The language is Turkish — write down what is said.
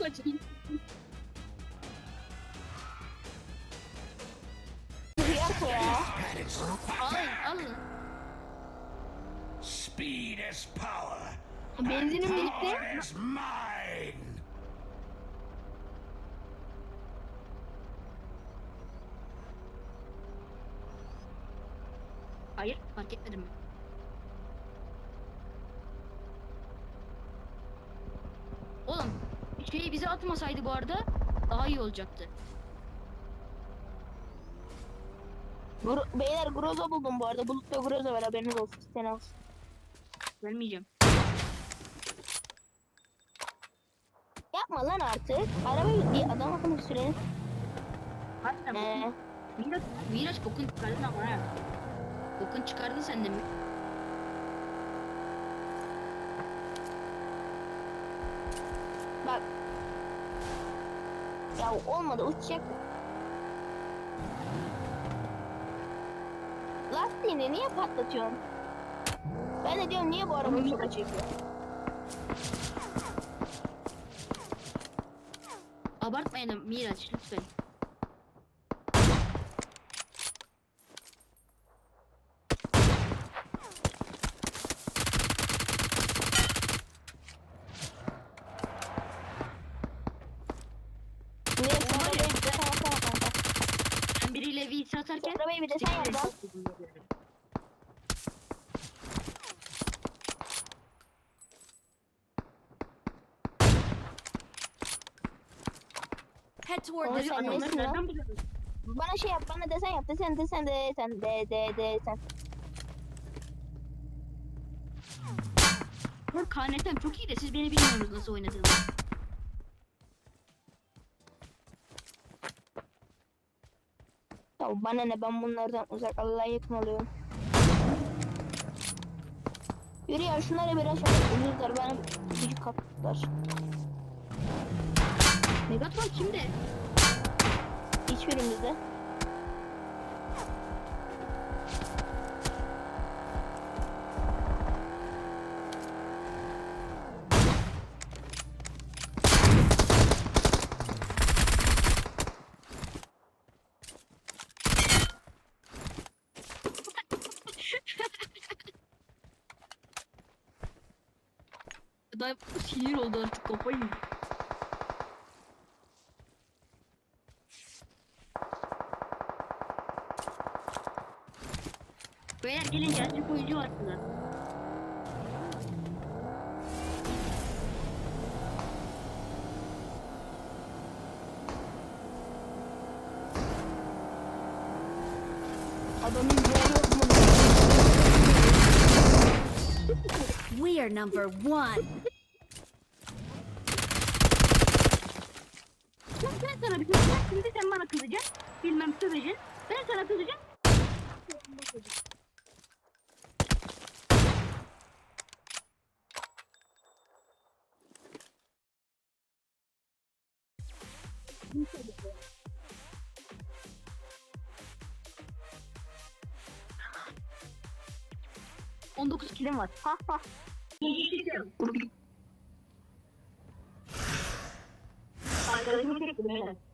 Kaçayım. Yok ya. At its Alın alın. speed is power. Benzinim bitti. Power is mine. Hayır fark etmedim ben. Şeyi bize atmasaydı bu arada daha iyi olacaktı. Gro Beyler Groza buldum bu arada. Bulutta Groza var haberiniz olsun. Sen al. Vermeyeceğim. Yapma lan artık. Araba gitti. Adam akıllı sürenin. Hatta Ee, Miraç, Miraç kokun çıkardın ama ha. Kokun çıkardın sen de mi? Bak. Ya olmadı uçacak. Lastiğini niye patlatıyorsun? Ben de diyorum niye bu araba sola çekiyor? Abartmayalım Miraç lütfen. Niye sen arabayı bir de sen yapsana kanka. Ben biriyle VS atarken Arabayı bir de sen lan. Head toward the Adamları nereden buluyorsun? Bana şey yap, bana desen yap, desen desen desen de de desen. Bu KNT'm çok iyi de siz beni bilmiyorsunuz nasıl oynadığımı. Bana ne ben bunlardan uzak Allah'a yakın oluyorum. Yürü ya şunlara biraz Uyuzlar bana gücü kaptılar. Megatron kimde? Hiçbirimizde. Daha sinir oldu artık kafayı. yedi. Beyler gelin gerçek oyuncu var burada. Adamın yolu yok mu? We are number one. Lan ben sana bir şey diyeceğim. Şimdi sen bana kızacaksın. Bilmem söveceksin. Ben sana kızacağım. On dokuz kilim var. Ha ha. Arkadaşımı çektim beyler.